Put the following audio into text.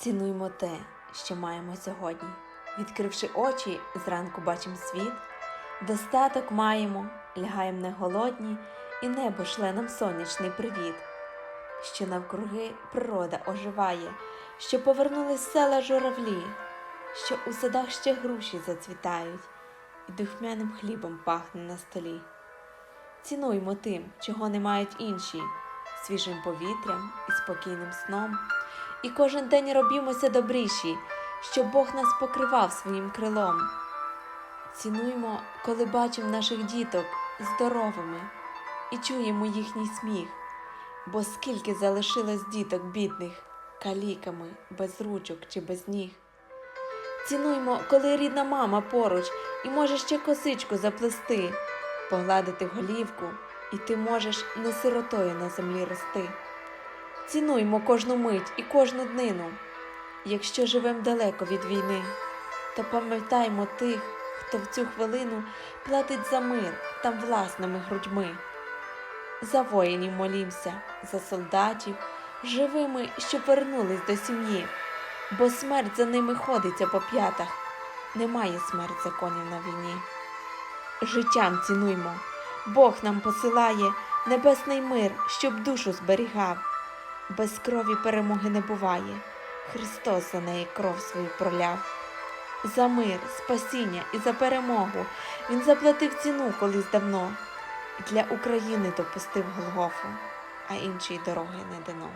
Цінуймо те, що маємо сьогодні. Відкривши очі, зранку бачимо світ, достаток маємо, лягаємо не голодні, і небо шле нам сонячний привіт. Що навкруги природа оживає, що повернулись села журавлі, що у садах ще груші зацвітають, і духмяним хлібом пахне на столі. Цінуймо тим, чого не мають інші, свіжим повітрям і спокійним сном. І кожен день робімося добріші, щоб Бог нас покривав своїм крилом. Цінуймо, коли бачимо наших діток здоровими і чуємо їхній сміх, бо скільки залишилось діток бідних, каліками, без ручок чи без ніг. Цінуймо, коли рідна мама поруч і може ще косичку заплести, погладити голівку, і ти можеш не сиротою на землі рости. Цінуймо кожну мить і кожну днину. Якщо живем далеко від війни, то пам'ятаймо тих, хто в цю хвилину платить за мир там власними грудьми. За воїнів молімся, за солдатів, живими, що вернулись до сім'ї, бо смерть за ними ходиться по п'ятах. Немає смерть законів на війні. Життям цінуймо, Бог нам посилає небесний мир, щоб душу зберігав. Без крові перемоги не буває. Христос за неї кров свою проляв. За мир, спасіння і за перемогу Він заплатив ціну колись давно. Для України допустив Голгофу, а іншої дороги не дано.